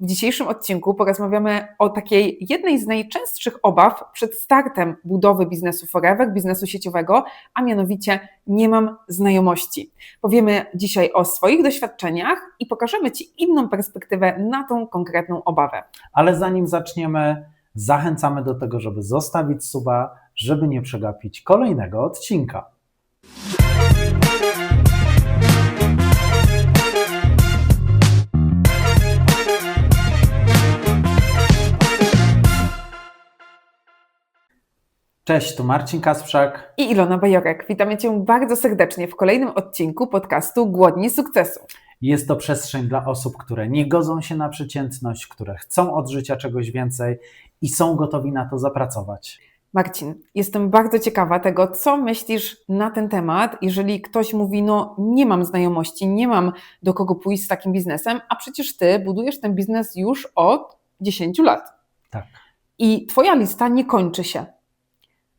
W dzisiejszym odcinku porozmawiamy o takiej jednej z najczęstszych obaw przed startem budowy biznesu Forever, biznesu sieciowego, a mianowicie nie mam znajomości. Powiemy dzisiaj o swoich doświadczeniach i pokażemy Ci inną perspektywę na tą konkretną obawę. Ale zanim zaczniemy, zachęcamy do tego, żeby zostawić suba, żeby nie przegapić kolejnego odcinka. Cześć, tu Marcin Kasprzak. I Ilona Bajorek. Witamy Cię bardzo serdecznie w kolejnym odcinku podcastu Głodni Sukcesu. Jest to przestrzeń dla osób, które nie godzą się na przeciętność, które chcą od życia czegoś więcej i są gotowi na to zapracować. Marcin, jestem bardzo ciekawa tego, co myślisz na ten temat, jeżeli ktoś mówi, no nie mam znajomości, nie mam do kogo pójść z takim biznesem, a przecież Ty budujesz ten biznes już od 10 lat. Tak. I Twoja lista nie kończy się.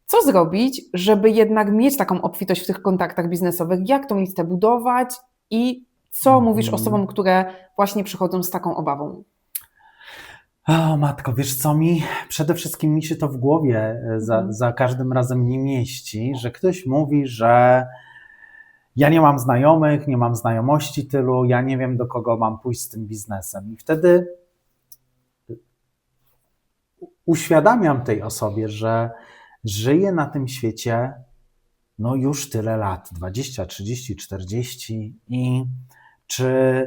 Co zrobić, żeby jednak mieć taką obfitość w tych kontaktach biznesowych? Jak tą listę budować i co Mhm. mówisz osobom, które właśnie przychodzą z taką obawą? O matko, wiesz co mi? Przede wszystkim mi się to w głowie e, za, Mhm. za każdym razem nie mieści, że ktoś mówi, że ja nie mam znajomych, nie mam znajomości tylu, ja nie wiem do kogo mam pójść z tym biznesem. I wtedy uświadamiam tej osobie, że żyje na tym świecie no już tyle lat 20, 30, 40 i czy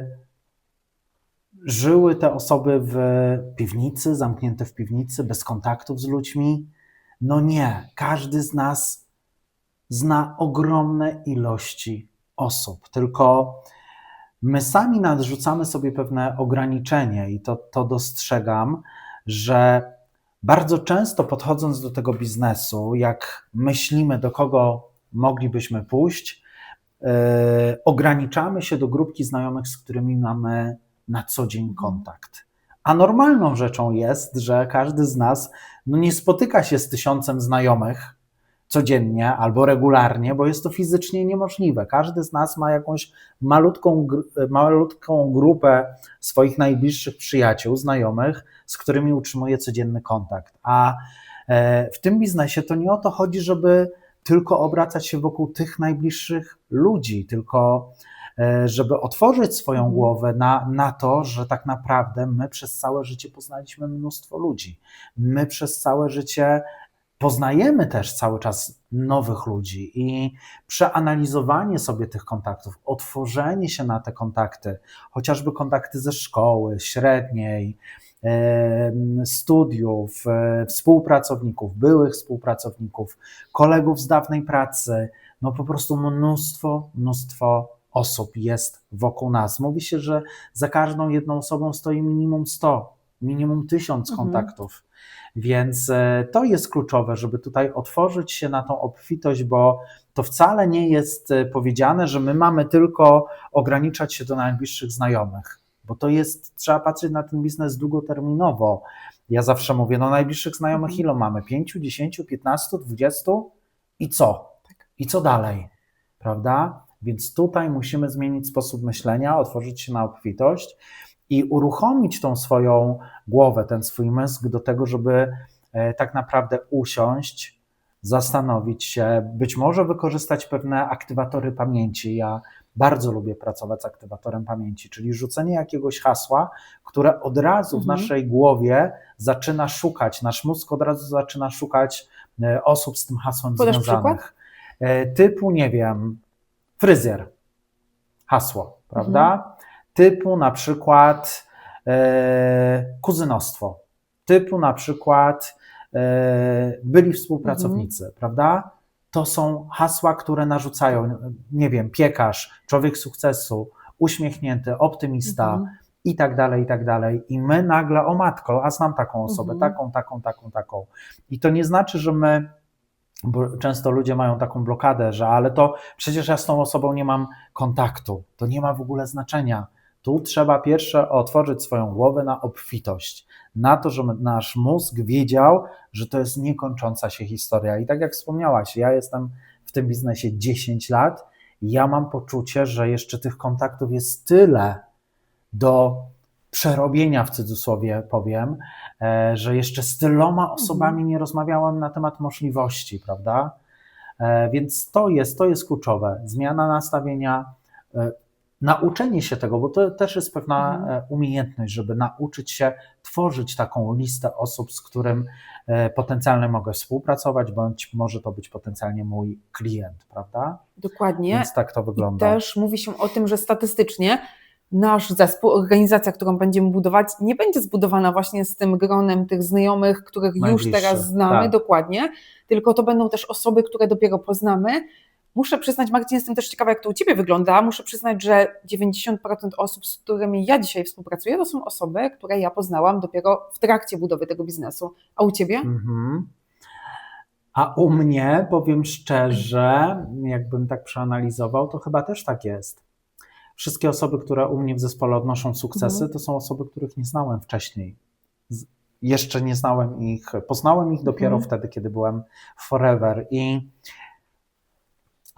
żyły te osoby w piwnicy, zamknięte w piwnicy, bez kontaktów z ludźmi? No nie. Każdy z nas zna ogromne ilości osób, tylko my sami narzucamy sobie pewne ograniczenie i to, to dostrzegam, że bardzo często podchodząc do tego biznesu, jak myślimy, do kogo moglibyśmy pójść, yy, ograniczamy się do grupki znajomych, z którymi mamy na co dzień kontakt. A normalną rzeczą jest, że każdy z nas no, nie spotyka się z tysiącem znajomych codziennie albo regularnie, bo jest to fizycznie niemożliwe. Każdy z nas ma jakąś malutką, malutką grupę swoich najbliższych przyjaciół, znajomych, z którymi utrzymuje codzienny kontakt. A e, w tym biznesie to nie o to chodzi, żeby tylko obracać się wokół tych najbliższych ludzi, tylko e, żeby otworzyć swoją Mhm. głowę na, na to, że tak naprawdę my przez całe życie poznaliśmy mnóstwo ludzi. My przez całe życie poznajemy też cały czas nowych ludzi i przeanalizowanie sobie tych kontaktów, otworzenie się na te kontakty, chociażby kontakty ze szkoły średniej, studiów, e, współpracowników, byłych współpracowników, kolegów z dawnej pracy, no po prostu mnóstwo, mnóstwo osób jest wokół nas. Mówi się, że za każdą jedną osobą stoi minimum 100, minimum 1000 Mhm. Więc e, to jest kluczowe, żeby tutaj otworzyć się na tą obfitość, bo to wcale nie jest e, powiedziane, że my mamy tylko ograniczać się do najbliższych znajomych, bo to jest, trzeba patrzeć na ten biznes długoterminowo. Ja zawsze mówię, no najbliższych znajomych Mhm. ile mamy? 5, 10, 15, 20 i co? I co dalej? Prawda? Więc tutaj musimy zmienić sposób myślenia, otworzyć się na obfitość i uruchomić tą swoją głowę, ten swój mózg do tego, żeby e, tak naprawdę usiąść, zastanowić się, być może wykorzystać pewne aktywatory pamięci. Ja bardzo lubię pracować z aktywatorem pamięci, czyli rzucenie jakiegoś hasła, które od razu w Mhm. naszej głowie zaczyna szukać, nasz mózg od razu zaczyna szukać e, osób z tym hasłem Podasz związanych. E, Typu, nie wiem, fryzjer, hasło, prawda? Typu na przykład e, kuzynostwo, typu na przykład e, byli współpracownicy, prawda? To są hasła, które narzucają, nie wiem, piekarz, człowiek sukcesu, uśmiechnięty, optymista Mhm. i tak dalej, i tak dalej. I my nagle, o matko, a znam taką osobę, Mhm. taką, taką, taką, taką. I to nie znaczy, że my, bo często ludzie mają taką blokadę, że ale to przecież ja z tą osobą nie mam kontaktu. To nie ma w ogóle znaczenia. Tu trzeba pierwsze otworzyć swoją głowę na obfitość, na to, żeby nasz mózg wiedział, że to jest niekończąca się historia. I tak jak wspomniałaś, ja jestem w tym biznesie 10 lat, i ja mam poczucie, że jeszcze tych kontaktów jest tyle do przerobienia w cudzysłowie powiem, e, że jeszcze z tyloma osobami nie rozmawiałem na temat możliwości, prawda? E, Więc to jest, to jest kluczowe. Zmiana nastawienia, e, nauczenie się tego, bo to też jest pewna Mhm. e, umiejętność, żeby nauczyć się tworzyć taką listę osób, z którym e, potencjalnie mogę współpracować, bądź może to być potencjalnie mój klient, prawda? Dokładnie. Więc tak to I wygląda. też mówi się o tym, że statystycznie nasz zespół, organizacja, którą będziemy budować, nie będzie zbudowana właśnie z tym gronem tych znajomych, których już Najbliższych, teraz znamy tak. dokładnie, tylko to będą też osoby, które dopiero poznamy. Muszę przyznać, Marcin, jestem też ciekawa, jak to u Ciebie wygląda. Muszę przyznać, że 90% osób, z którymi ja dzisiaj współpracuję, to są osoby, które ja poznałam dopiero w trakcie budowy tego biznesu. A u Ciebie? Mhm. A u mnie, powiem szczerze, jakbym tak przeanalizował, to chyba też tak jest. Wszystkie osoby, które u mnie w zespole odnoszą sukcesy, Mhm. to są osoby, których nie znałem wcześniej. Jeszcze nie znałem ich, poznałem ich dopiero Mhm. wtedy, kiedy byłem Forever. I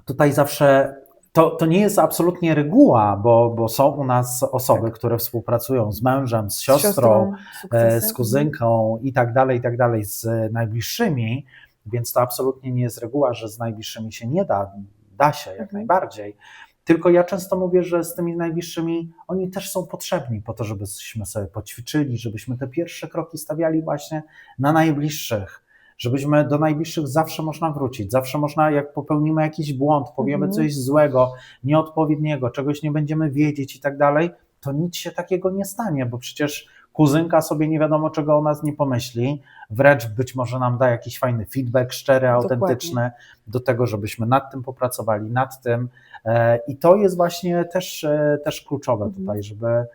tutaj zawsze to, to nie jest absolutnie reguła, bo, bo są u nas osoby, które współpracują z mężem, z siostrą, e, sukcesy. z kuzynką i tak dalej, i tak dalej, z najbliższymi, więc to absolutnie nie jest reguła, że z najbliższymi się nie da, da się jak Mhm. najbardziej. Tylko ja często mówię, że z tymi najbliższymi oni też są potrzebni po to, żebyśmy sobie poćwiczyli, żebyśmy te pierwsze kroki stawiali właśnie na najbliższych. Żebyśmy do najbliższych zawsze można wrócić, zawsze można, jak popełnimy jakiś błąd, powiemy Mhm. coś złego, nieodpowiedniego, czegoś nie będziemy wiedzieć i tak dalej, to nic się takiego nie stanie, bo przecież kuzynka sobie nie wiadomo czego o nas nie pomyśli, wręcz być może nam da jakiś fajny feedback szczery, Dokładnie. autentyczny do tego, żebyśmy nad tym popracowali, nad tym E, i to jest właśnie też, e, też kluczowe Mhm. tutaj, żeby,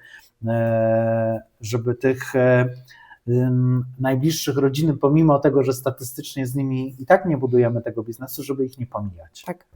e, żeby tych najbliższych rodziny, pomimo tego, że statystycznie z nimi i tak nie budujemy tego biznesu, żeby ich nie pomijać. Tak.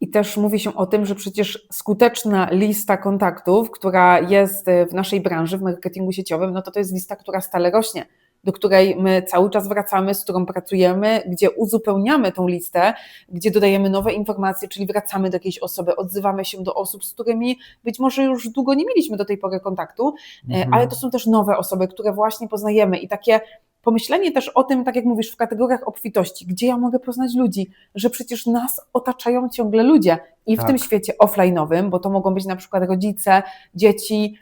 I też mówi się o tym, że przecież skuteczna lista kontaktów, która jest e, w naszej branży, w marketingu sieciowym, no to to jest lista, która stale rośnie, do której my cały czas wracamy, z którą pracujemy, gdzie uzupełniamy tą listę, gdzie dodajemy nowe informacje, czyli wracamy do jakiejś osoby, odzywamy się do osób, z którymi być może już długo nie mieliśmy do tej pory kontaktu, E, Mhm. ale to są też nowe osoby, które właśnie poznajemy i takie pomyślenie też o tym, tak jak mówisz, w kategoriach obfitości, gdzie ja mogę poznać ludzi, że przecież nas otaczają ciągle ludzie i w Tak. tym świecie offline'owym, bo to mogą być na przykład rodzice, dzieci,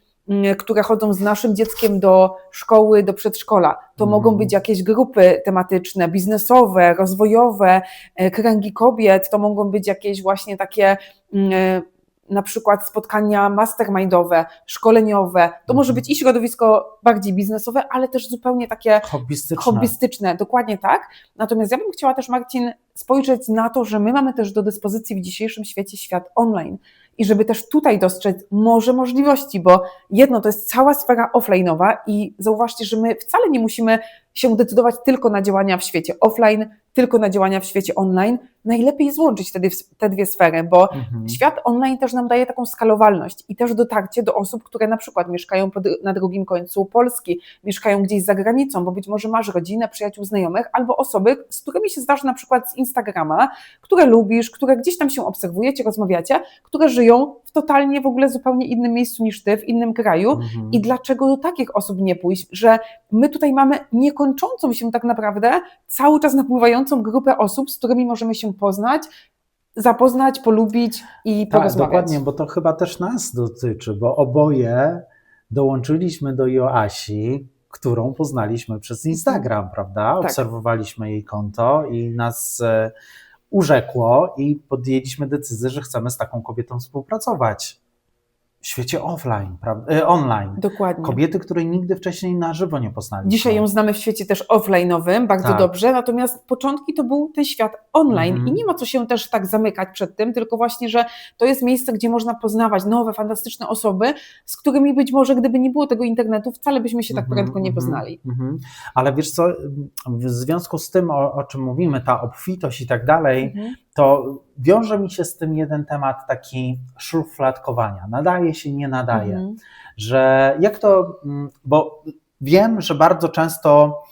które chodzą z naszym dzieckiem do szkoły, do przedszkola. To Mhm. mogą być jakieś grupy tematyczne, biznesowe, rozwojowe, e, kręgi kobiet, to mogą być jakieś właśnie takie mm, e, na przykład spotkania mastermindowe, szkoleniowe. To może Mhm. być i środowisko bardziej biznesowe, ale też zupełnie takie Hobbystyczne. hobbystyczne, dokładnie tak. Natomiast ja bym chciała też, Marcin, spojrzeć na to, że my mamy też do dyspozycji w dzisiejszym świecie świat online i żeby też tutaj dostrzec może możliwości, bo jedno to jest cała sfera offline'owa i zauważcie, że my wcale nie musimy się decydować tylko na działania w świecie offline, tylko na działania w świecie online. Najlepiej złączyć te, dwie- te dwie sfery, bo Mhm. Świat online też nam daje taką skalowalność i też dotarcie do osób, które na przykład mieszkają na drugim końcu Polski, mieszkają gdzieś za granicą, bo być może masz rodzinę, przyjaciół, znajomych, albo osoby, z którymi się zdarzy na przykład z Instagrama, które lubisz, które gdzieś tam się obserwujecie, rozmawiacie, które żyją w totalnie w ogóle zupełnie innym miejscu niż ty, w innym kraju. Mhm. I dlaczego do takich osób nie pójść, że my tutaj mamy niekończącą się tak naprawdę, cały czas napływającą grupę osób, z którymi możemy się poznać, zapoznać, polubić i Tak, porozmawiać. dokładnie, bo to chyba też nas dotyczy, bo oboje dołączyliśmy do Joasi, którą poznaliśmy przez Instagram, prawda? Tak. Obserwowaliśmy jej konto i nas e, urzekło i podjęliśmy decyzję, że chcemy z taką kobietą współpracować świecie offline, prawda? E, online. Dokładnie. Kobiety, której nigdy wcześniej na żywo nie poznaliśmy. Dzisiaj ją znamy w świecie też offline'owym, bardzo Tak. dobrze, natomiast początki to był ten świat online Mhm. i nie ma co się też tak zamykać przed tym, tylko właśnie, że to jest miejsce, gdzie można poznawać nowe, fantastyczne osoby, z którymi być może gdyby nie było tego internetu, wcale byśmy się tak Mhm, prędko nie mhm, poznali. mhm. Ale wiesz co, w związku z tym, o, o czym mówimy, ta obfitość i tak dalej. To wiąże mi się z tym jeden temat taki szufladkowania. Nadaje się, nie nadaje. Mhm. Że jak to, mm, bo wiem, że bardzo często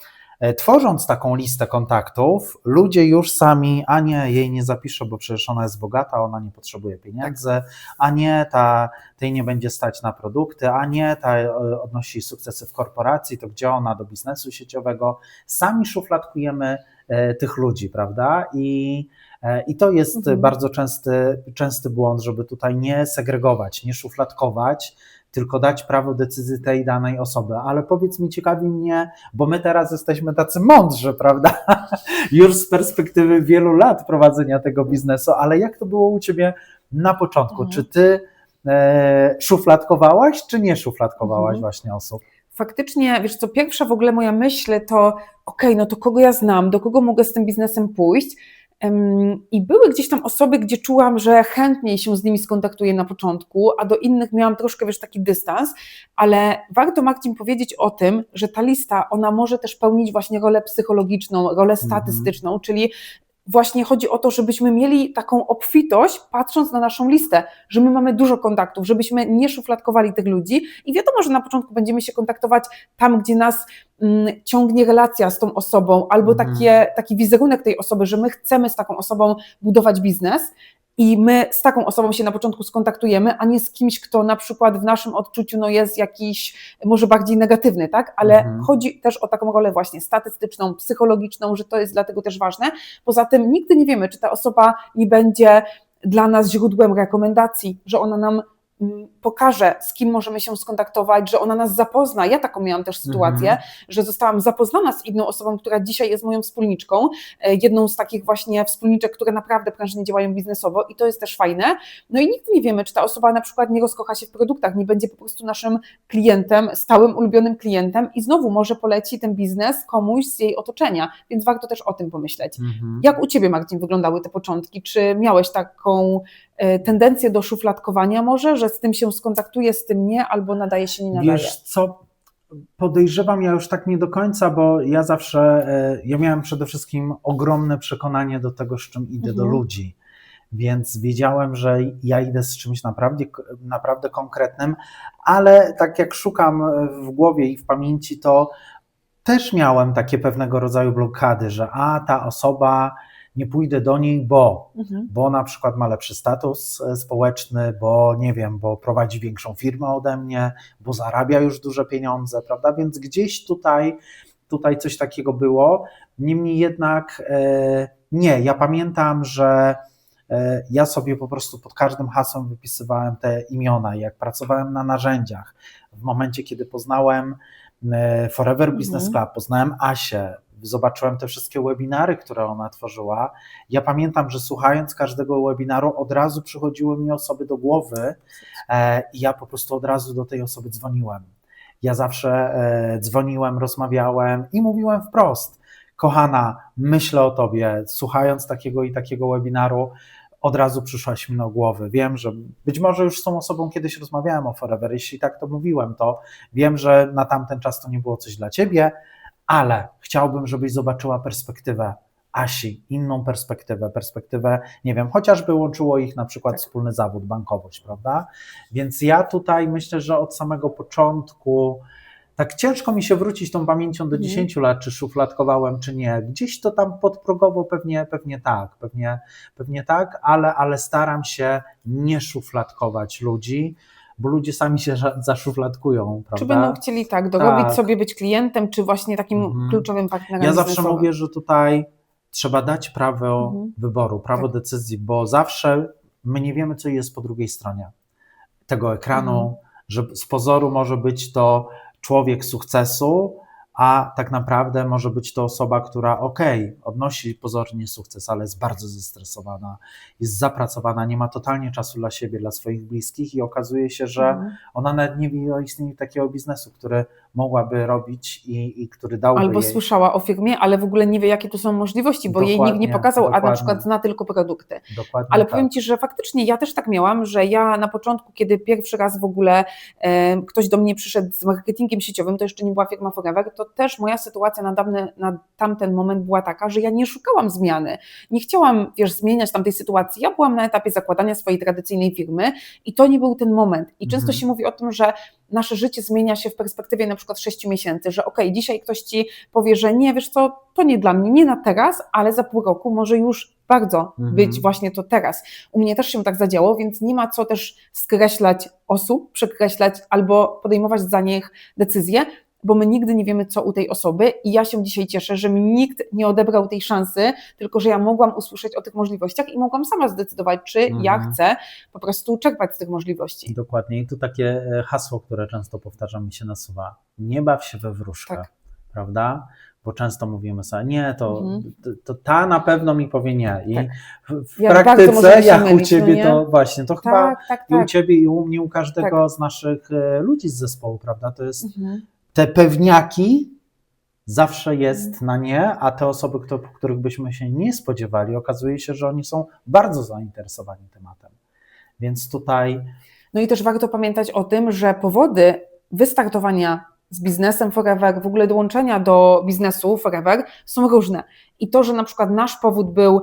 e, tworząc taką listę kontaktów, ludzie już sami, a nie, jej nie zapiszę, bo przecież ona jest bogata, ona nie potrzebuje pieniędzy, a nie, ta, tej nie będzie stać na produkty, a nie, ta e, odnosi sukcesy w korporacji, to gdzie ona do biznesu sieciowego. Sami szufladkujemy e, tych ludzi, prawda? I, i to jest Mhm. bardzo częsty, częsty błąd, żeby tutaj nie segregować, nie szufladkować, tylko dać prawo decyzji tej danej osoby. Ale powiedz mi, ciekawi mnie, bo my teraz jesteśmy tacy mądrzy, prawda? Już z perspektywy wielu lat prowadzenia tego biznesu, ale jak to było u ciebie na początku? Mhm. Czy ty e, szufladkowałaś, czy nie szufladkowałaś Mhm. właśnie osób? Faktycznie, wiesz co, pierwsza w ogóle moja myśl to, okej, no to kogo ja znam, do kogo mogę z tym biznesem pójść. I były gdzieś tam osoby, gdzie czułam, że chętniej się z nimi skontaktuję na początku, a do innych miałam troszkę, wiesz, taki dystans, ale warto Marcin powiedzieć o tym, że ta lista, ona może też pełnić właśnie rolę psychologiczną, rolę statystyczną, czyli właśnie chodzi o to, żebyśmy mieli taką obfitość, patrząc na naszą listę, że my mamy dużo kontaktów, żebyśmy nie szufladkowali tych ludzi i wiadomo, że na początku będziemy się kontaktować tam, gdzie nas mm, ciągnie relacja z tą osobą, albo Mhm. takie, taki wizerunek tej osoby, że my chcemy z taką osobą budować biznes. I my z taką osobą się na początku skontaktujemy, a nie z kimś, kto na przykład w naszym odczuciu no, jest jakiś może bardziej negatywny, tak? Ale Mhm. chodzi też o taką rolę właśnie statystyczną, psychologiczną, że to jest dlatego też ważne. Poza tym nigdy nie wiemy, czy ta osoba nie będzie dla nas źródłem rekomendacji, że ona nam pokaże, z kim możemy się skontaktować, że ona nas zapozna. Ja taką miałam też sytuację, Mhm. że zostałam zapoznana z inną osobą, która dzisiaj jest moją wspólniczką, e, jedną z takich właśnie wspólniczek, które naprawdę prężnie działają biznesowo i to jest też fajne. No i nigdy nie wiemy, czy ta osoba na przykład nie rozkocha się w produktach, nie będzie po prostu naszym klientem, stałym, ulubionym klientem i znowu może poleci ten biznes komuś z jej otoczenia, więc warto też o tym pomyśleć. Mhm. Jak u Ciebie, Marcin, wyglądały te początki? Czy miałeś taką e, tendencję do szufladkowania może, że z tym się skontaktuje, z tym nie, albo nadaje się, nie nadaje? Wiesz co, podejrzewam ja już tak nie do końca, bo ja zawsze, e, ja miałem przede wszystkim ogromne przekonanie do tego, z czym idę do Mhm. ludzi. Więc wiedziałem, że ja idę z czymś naprawdę, naprawdę konkretnym, ale tak jak szukam w głowie i w pamięci, to też miałem takie pewnego rodzaju blokady, że a ta osoba, nie pójdę do niej, bo Mhm. bo na przykład ma lepszy status e, społeczny, bo nie wiem, bo prowadzi większą firmę ode mnie, bo zarabia już duże pieniądze, prawda? Więc gdzieś tutaj, tutaj coś takiego było. Niemniej jednak e, nie, ja pamiętam, że e, ja sobie po prostu pod każdym hasłem wypisywałem te imiona. Jak pracowałem na narzędziach, w momencie, kiedy poznałem Forever Business Mhm. Club, poznałem Asię, zobaczyłem te wszystkie webinary, które ona tworzyła. Ja pamiętam, że słuchając każdego webinaru, od razu przychodziły mi osoby do głowy e, i ja po prostu od razu do tej osoby dzwoniłem. Ja zawsze e, dzwoniłem, rozmawiałem i mówiłem wprost: Kochana, myślę o tobie. Słuchając takiego i takiego webinaru, od razu przyszłaś mi do głowy. Wiem, że być może już z tą osobą kiedyś rozmawiałem o Forever. Jeśli tak to mówiłem, to wiem, że na tamten czas to nie było coś dla ciebie, ale chciałbym, żebyś zobaczyła perspektywę Asi, inną perspektywę, perspektywę, nie wiem, chociażby łączyło ich na przykład Tak. wspólny zawód, bankowość, prawda? Więc ja tutaj myślę, że od samego początku tak ciężko mi się wrócić tą pamięcią do Mhm. 10 lat, czy szufladkowałem, czy nie. Gdzieś to tam podprogowo pewnie, pewnie tak, pewnie, pewnie tak, ale, ale staram się nie szufladkować ludzi, bo ludzie sami się za- zaszufladkują, prawda? Czy będą chcieli tak dorobić Tak. sobie, być klientem, czy właśnie takim Mhm. kluczowym partnerem Ja zawsze biznesowym? mówię, że tutaj trzeba dać prawo Mhm. wyboru, prawo Tak. decyzji, bo zawsze my nie wiemy, co jest po drugiej stronie tego ekranu, Mhm. że z pozoru może być to człowiek sukcesu, a tak naprawdę może być to osoba, która okej, odnosi pozornie sukces, ale jest bardzo zestresowana, jest zapracowana, nie ma totalnie czasu dla siebie, dla swoich bliskich i okazuje się, że Mhm. ona nawet nie wie o istnieniu takiego biznesu, który mogłaby robić i, i który dałby Albo jej. słyszała o firmie, ale w ogóle nie wie, jakie tu są możliwości, bo jej nikt nie Dokładnie, pokazał, a na dokładnie. przykład zna tylko produkty. Dokładnie Ale tak. powiem Ci, że faktycznie ja też tak miałam, że ja na początku, kiedy pierwszy raz w ogóle e, ktoś do mnie przyszedł z marketingiem sieciowym, to jeszcze nie była firma Forever, to też moja sytuacja na, dawny, na tamten moment była taka, że ja nie szukałam zmiany. Nie chciałam, wiesz, zmieniać tamtej sytuacji. Ja byłam na etapie zakładania swojej tradycyjnej firmy i to nie był ten moment. I często Mhm. się mówi o tym, że nasze życie zmienia się w perspektywie na przykład 6 miesięcy, że okej, dzisiaj ktoś ci powie, że nie, wiesz co, to nie dla mnie, nie na teraz, ale za pół roku może już bardzo Mhm. być właśnie to teraz. U mnie też się tak zadziało, więc nie ma co też skreślać osób, przekreślać albo podejmować za nich decyzje, bo my nigdy nie wiemy, co u tej osoby i ja się dzisiaj cieszę, że mi nikt nie odebrał tej szansy, tylko że ja mogłam usłyszeć o tych możliwościach i mogłam sama zdecydować, czy ja Mhm. chcę po prostu czerpać z tych możliwości. Dokładnie. I tu takie e, hasło, które często powtarzam, mi się nasuwa. Nie baw się we wróżkę, Tak. prawda? Bo często mówimy sobie, nie, to, Mhm. to, to ta na pewno mi powie nie. I Tak. w, Jak praktyce, jak u mylić, no ciebie, nie? to właśnie, to chyba Tak, tak, i u tak. ciebie, i u mnie, u każdego z naszych e, ludzi z zespołu, prawda? To jest Mhm. Te pewniaki zawsze jest na nie, a te osoby, kto, których byśmy się nie spodziewali, okazuje się, że oni są bardzo zainteresowani tematem. Więc tutaj No i też warto pamiętać o tym, że powody wystartowania z biznesem Forever, w ogóle dołączenia do biznesu Forever są różne. I to, że na przykład nasz powód był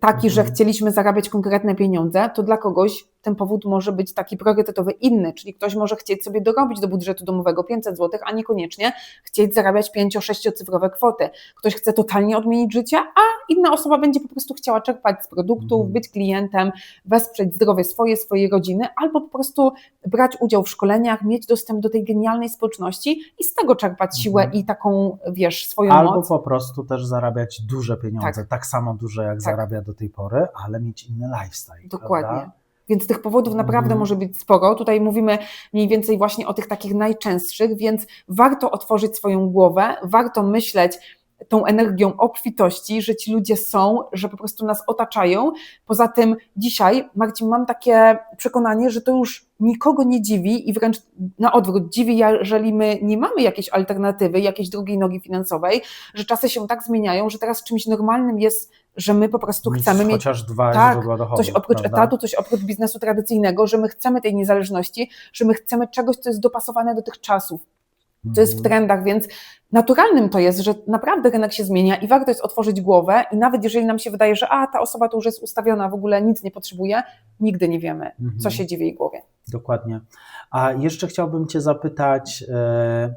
taki, że Mhm. chcieliśmy zarabiać konkretne pieniądze, to dla kogoś ten powód może być taki priorytetowy inny, czyli ktoś może chcieć sobie dorobić do budżetu domowego 500 zł, a niekoniecznie chcieć zarabiać 5-6-cyfrowe kwoty. Ktoś chce totalnie odmienić życie, a inna osoba będzie po prostu chciała czerpać z produktów, Mhm. być klientem, wesprzeć zdrowie swoje, swojej rodziny, albo po prostu brać udział w szkoleniach, mieć dostęp do tej genialnej społeczności i z tego czerpać siłę Mhm. i taką, wiesz, swoją Albo moc. po prostu też zarabiać duże pieniądze, tak, samo duże jak zarabia do tej pory, ale mieć inny lifestyle. Dokładnie. Prawda? Więc tych powodów naprawdę Mhm. może być sporo. Tutaj mówimy mniej więcej właśnie o tych takich najczęstszych, więc warto otworzyć swoją głowę, warto myśleć tą energią obfitości, że ci ludzie są, że po prostu nas otaczają. Poza tym dzisiaj, Marcin, mam takie przekonanie, że to już nikogo nie dziwi i wręcz na odwrót dziwi, jeżeli my nie mamy jakiejś alternatywy, jakiejś drugiej nogi finansowej, że czasy się tak zmieniają, że teraz czymś normalnym jest, że my po prostu chcemy mieć chociaż dwa tak, dochodu. coś oprócz prawda? etatu, coś oprócz biznesu tradycyjnego, że my chcemy tej niezależności, że my chcemy czegoś, co jest dopasowane do tych czasów, co jest w Mhm. trendach, więc naturalnym to jest, że naprawdę rynek się zmienia i warto jest otworzyć głowę i nawet jeżeli nam się wydaje, że a, ta osoba to już jest ustawiona, w ogóle nic nie potrzebuje, nigdy nie wiemy, Mhm. co się dzieje w jej głowie. Dokładnie. A jeszcze chciałbym Cię zapytać, e,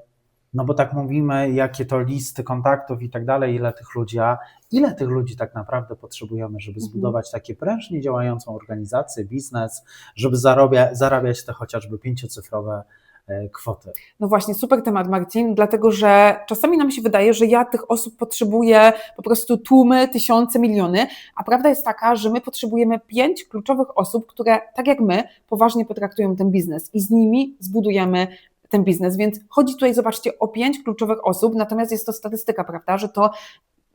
no bo tak mówimy, jakie to listy kontaktów i tak dalej, ile tych ludzi, a ile tych ludzi tak naprawdę potrzebujemy, żeby Mhm. zbudować takie prężnie działającą organizację, biznes, żeby zarobia, zarabiać te chociażby pięciocyfrowe e, kwoty. No właśnie, super temat, Marcin, dlatego że czasami nam się wydaje, że ja tych osób potrzebuję po prostu tłumy, tysiące, miliony, a prawda jest taka, że my potrzebujemy pięć kluczowych osób, które tak jak my poważnie potraktują ten biznes i z nimi zbudujemy ten biznes. Więc chodzi tutaj, zobaczcie, o pięć kluczowych osób, natomiast jest to statystyka, prawda, że to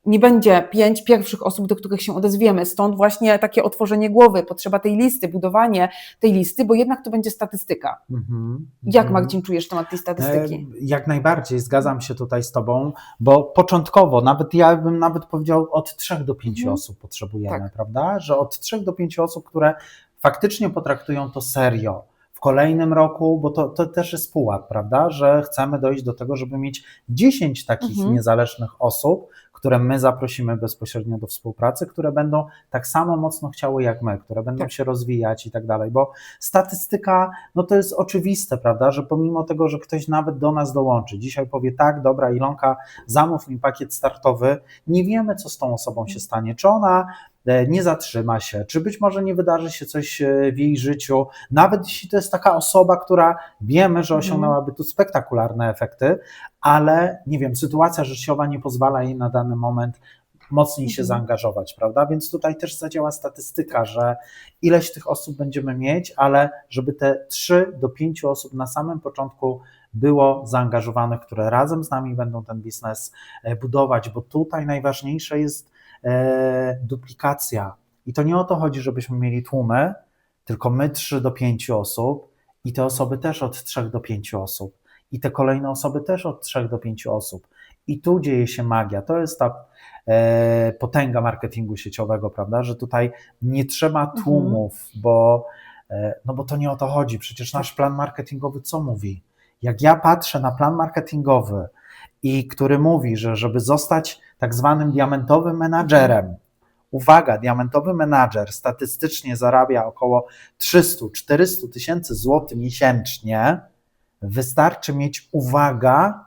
nie będzie pięć pierwszych osób, do których się odezwiemy. Stąd właśnie takie otworzenie głowy, potrzeba tej listy, budowanie tej listy, bo jednak to będzie statystyka. Mhm, Jak. Marcin czujesz temat tej statystyki? E, Jak najbardziej zgadzam się tutaj z Tobą, bo początkowo, nawet ja bym nawet powiedział, od trzech do pięciu Mhm. osób potrzebujemy, Tak. prawda? Że od trzech do pięciu osób, które faktycznie potraktują to serio. W kolejnym roku, bo to, to też jest pułap, prawda? Że chcemy dojść do tego, żeby mieć 10 takich Mhm. niezależnych osób, które my zaprosimy bezpośrednio do współpracy, które będą tak samo mocno chciały jak my, które będą Tak. się rozwijać i tak dalej, bo statystyka, no to jest oczywiste, prawda, że pomimo tego, że ktoś nawet do nas dołączy, dzisiaj powie tak, dobra Ilonka, zamów mi pakiet startowy, nie wiemy, co z tą osobą się stanie, czy ona nie zatrzyma się, czy być może nie wydarzy się coś e, w jej życiu, nawet jeśli to jest taka osoba, która wiemy, że Mhm. osiągnęłaby tu spektakularne efekty, ale nie wiem, sytuacja życiowa nie pozwala jej na dany moment mocniej się Mhm. zaangażować, prawda? Więc tutaj też zadziała statystyka, że ileś tych osób będziemy mieć, ale żeby te 3 do 5 osób na samym początku było zaangażowanych, które razem z nami będą ten biznes e, budować, bo tutaj najważniejsze jest e, duplikacja. I to nie o to chodzi, żebyśmy mieli tłumy, tylko my 3 do 5 osób i te osoby też od 3 do 5 osób i te kolejne osoby też od 3 do 5 osób. I tu dzieje się magia. To jest ta e, potęga marketingu sieciowego, prawda? Że tutaj nie trzeba tłumów, bo, e, no bo to nie o to chodzi. Przecież nasz plan marketingowy co mówi? Jak ja patrzę na plan marketingowy i który mówi, że żeby zostać tak zwanym diamentowym menadżerem, uwaga, diamentowy menadżer statystycznie zarabia około 300-400 tysięcy złotych miesięcznie, Wystarczy mieć, uwaga,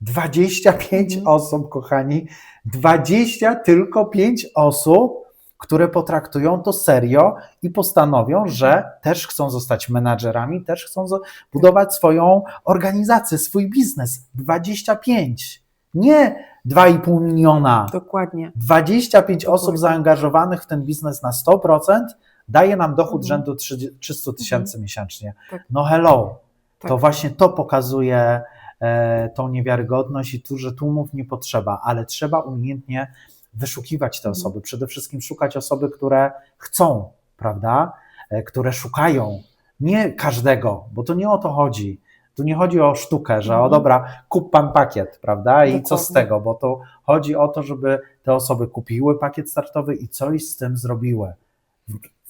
25 Mhm. osób, kochani, 20 tylko 5 osób, które potraktują to serio i postanowią, że też chcą zostać menadżerami, też chcą budować swoją organizację, swój biznes. 25, nie 2,5 miliona. Dokładnie. 25 osób Dokładnie. zaangażowanych w ten biznes na 100% daje nam dochód Mhm. rzędu 30 300 tysięcy miesięcznie. Tak. No hello, to Tak. właśnie to pokazuje e, tą niewiarygodność i tu, że tłumów nie potrzeba, ale trzeba umiejętnie wyszukiwać te osoby. Przede wszystkim szukać osoby, które chcą, prawda? E, które szukają. Nie każdego, bo to nie o to chodzi. Tu nie chodzi o sztukę, że o Mhm. dobra, kup pan pakiet, prawda? I co z tego? Bo to chodzi o to, żeby te osoby kupiły pakiet startowy i coś z tym zrobiły.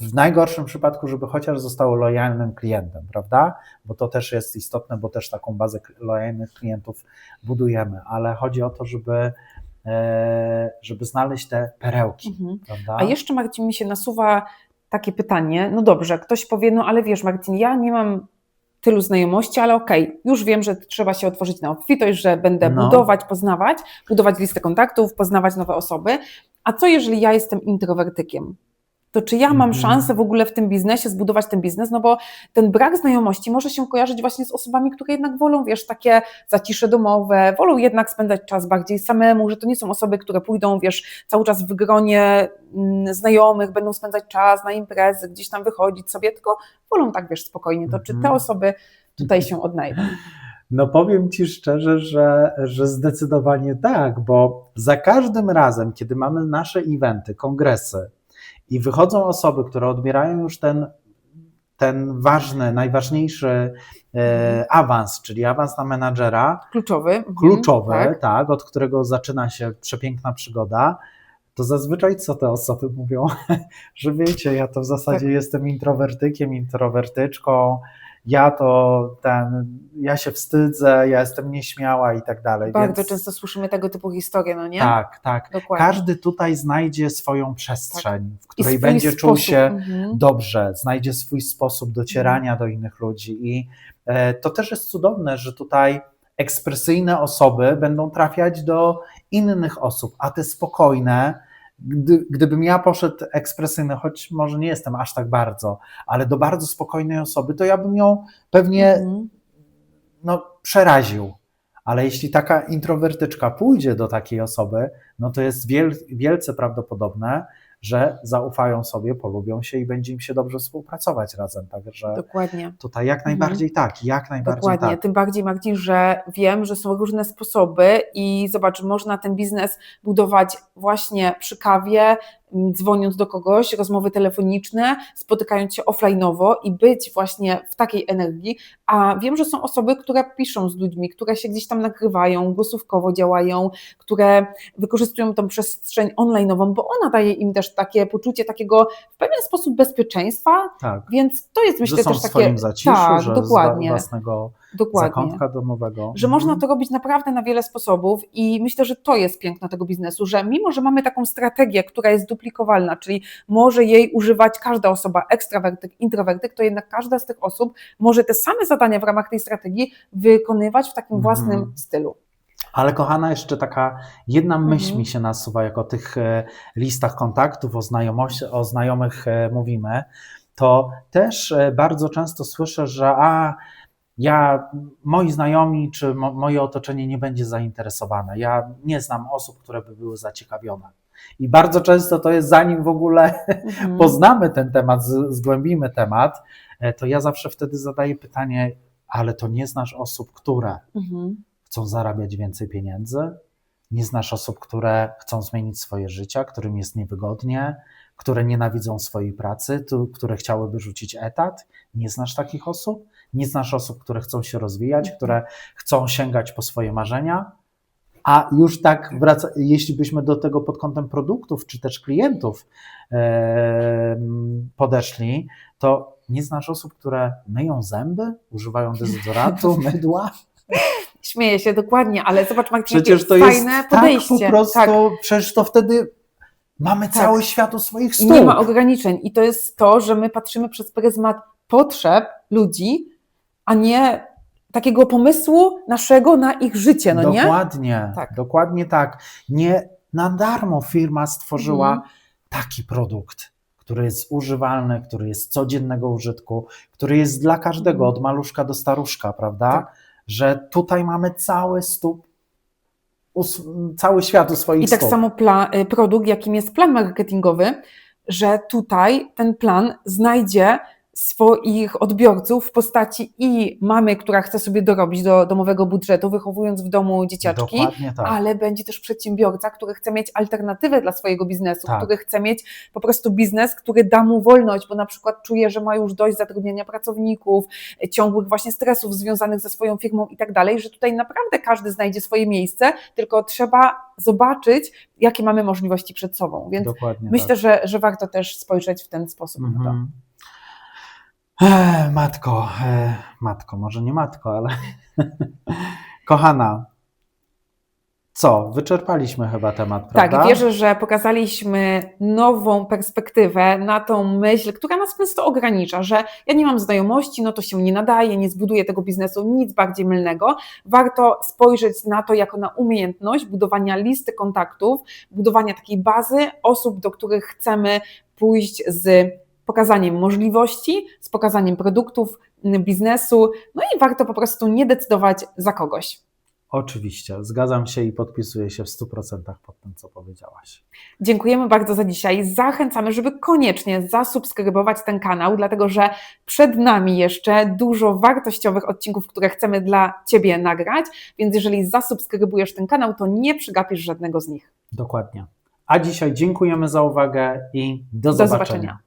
W- najgorszym przypadku, żeby chociaż zostały lojalnym klientem, prawda? Bo to też jest istotne, bo też taką bazę lojalnych klientów budujemy, ale chodzi o to, żeby, żeby znaleźć te perełki, Mhm. A jeszcze, Marcin, mi się nasuwa takie pytanie. No dobrze, ktoś powie, no ale wiesz, Marcin, ja nie mam tylu znajomości, ale okej, już wiem, że trzeba się otworzyć na obfitość, że będę No. budować, poznawać, budować listę kontaktów, poznawać nowe osoby. A co jeżeli ja jestem introwertykiem? To czy ja mam Mhm. szansę w ogóle w tym biznesie zbudować ten biznes? No bo ten brak znajomości może się kojarzyć właśnie z osobami, które jednak wolą, wiesz, takie zacisze domowe, wolą jednak spędzać czas bardziej samemu, że to nie są osoby, które pójdą, wiesz, cały czas w gronie mm, znajomych, będą spędzać czas na imprezy, gdzieś tam wychodzić sobie, tylko wolą tak, wiesz, spokojnie. To czy te Mhm. osoby tutaj się odnajdą? No powiem Ci szczerze, że, że zdecydowanie tak, bo za każdym razem, kiedy mamy nasze eventy, kongresy i wychodzą osoby, które odbierają już ten, ten ważny, najważniejszy e, awans, czyli awans na menadżera, Kluczowy. mhm, kluczowy, tak. tak. od którego zaczyna się przepiękna przygoda, to zazwyczaj co te osoby mówią? że wiecie, ja to w zasadzie Tak. jestem introwertykiem, introwertyczką, ja to ten, ja się wstydzę, ja jestem nieśmiała i tak dalej. Bardzo więc, często słyszymy tego typu historie, no nie? Tak, tak. Dokładnie. Każdy tutaj znajdzie swoją przestrzeń, w I której będzie czuł sposób, się mhm. dobrze, znajdzie swój sposób docierania do innych ludzi. I e, to też jest cudowne, że tutaj ekspresyjne osoby będą trafiać do innych osób, a te spokojne, gdy, gdybym ja poszedł ekspresyjny, choć może nie jestem aż tak bardzo, ale do bardzo spokojnej osoby, to ja bym ją pewnie Mhm. no, przeraził. Ale jeśli taka introwertyczka pójdzie do takiej osoby, no to jest wiel, wielce prawdopodobne, że zaufają sobie, polubią się i będzie im się dobrze współpracować razem. Także Dokładnie. tutaj jak najbardziej tak, jak najbardziej Dokładnie, tak. tym bardziej Marcin, że wiem, że są różne sposoby i zobacz, można ten biznes budować właśnie przy kawie, dzwoniąc do kogoś, rozmowy telefoniczne, spotykając się offline'owo i być właśnie w takiej energii, a wiem, że są osoby, które piszą z ludźmi, które się gdzieś tam nagrywają, głosówkowo działają, które wykorzystują tą przestrzeń online'ową, bo ona daje im też takie poczucie takiego w pewien sposób bezpieczeństwa, tak. więc to jest myślę że są też w takie... zaciszu, tak, dokładnie. własnego Dokładnie. zakątka domowego. Że Mhm. można to robić naprawdę na wiele sposobów i myślę, że to jest piękno tego biznesu, że mimo, że mamy taką strategię, która jest duplikowalna, czyli może jej używać każda osoba, ekstrawertyk, introwertyk, to jednak każda z tych osób może te same zadania w ramach tej strategii wykonywać w takim Mhm. własnym stylu. Ale kochana, jeszcze taka jedna myśl Mhm. mi się nasuwa, jak o tych e, listach kontaktów, o, znajomości, o znajomych e, mówimy, to też e, bardzo często słyszę, że a ja, moi znajomi czy mo, moje otoczenie nie będzie zainteresowane. Ja nie znam osób, które by były zaciekawione. I bardzo często to jest zanim w ogóle Mhm. poznamy ten temat, zgłębimy temat, e, to ja zawsze wtedy zadaję pytanie, ale to nie znasz osób, które Mhm. chcą zarabiać więcej pieniędzy, nie znasz osób, które chcą zmienić swoje życie, którym jest niewygodnie, które nienawidzą swojej pracy, które chciałyby rzucić etat. Nie znasz takich osób? Nie znasz osób, które chcą się rozwijać, Mhm. które chcą sięgać po swoje marzenia? A już tak wraca, jeśli byśmy do tego pod kątem produktów czy też klientów em, podeszli, to nie znasz osób, które myją zęby, używają dezodorantu, mydła? Śmieję się dokładnie, ale zobacz Marcin, Przecież to jest fajne tak podejście. po prostu, Tak. przecież to wtedy mamy Tak. cały świat u swoich stóp. nie ma ograniczeń. I to jest to, że my patrzymy przez pryzmat potrzeb ludzi, a nie takiego pomysłu naszego na ich życie, no nie? dokładnie, Tak. dokładnie tak. Nie na darmo firma stworzyła Mhm. taki produkt, który jest używalny, który jest codziennego użytku, który jest dla każdego, od maluszka do staruszka, prawda? Tak. Że tutaj mamy cały stóp, cały świat u swoich I tak stóp. samo y, produkt, jakim jest plan marketingowy, że tutaj ten plan znajdzie swoich odbiorców w postaci i mamy, która chce sobie dorobić do domowego budżetu, wychowując w domu dzieciaczki, tak. ale będzie też przedsiębiorca, który chce mieć alternatywę dla swojego biznesu, Tak. który chce mieć po prostu biznes, który da mu wolność, bo na przykład czuje, że ma już dość zatrudniania pracowników, ciągłych właśnie stresów związanych ze swoją firmą i tak dalej, że tutaj naprawdę każdy znajdzie swoje miejsce, tylko trzeba zobaczyć, jakie mamy możliwości przed sobą. Więc Dokładnie myślę, tak. że, że warto też spojrzeć w ten sposób na to. Ech, matko, e, matko, może nie matko, ale kochana, co? Wyczerpaliśmy chyba temat, prawda? Tak, wierzę, że pokazaliśmy nową perspektywę na tą myśl, która nas często ogranicza, że ja nie mam znajomości, no to się nie nadaje, nie zbuduję tego biznesu, nic bardziej mylnego. Warto spojrzeć na to jako na umiejętność budowania listy kontaktów, budowania takiej bazy osób, do których chcemy pójść z pokazaniem możliwości, z pokazaniem produktów, m, biznesu, no i warto po prostu nie decydować za kogoś. Oczywiście, zgadzam się i podpisuję się w 100% pod tym, co powiedziałaś. Dziękujemy bardzo za dzisiaj. Zachęcamy, żeby koniecznie zasubskrybować ten kanał, dlatego że przed nami jeszcze dużo wartościowych odcinków, które chcemy dla Ciebie nagrać, więc jeżeli zasubskrybujesz ten kanał, to nie przegapisz żadnego z nich. Dokładnie. A dzisiaj dziękujemy za uwagę i do, Do zobaczenia. zobaczenia.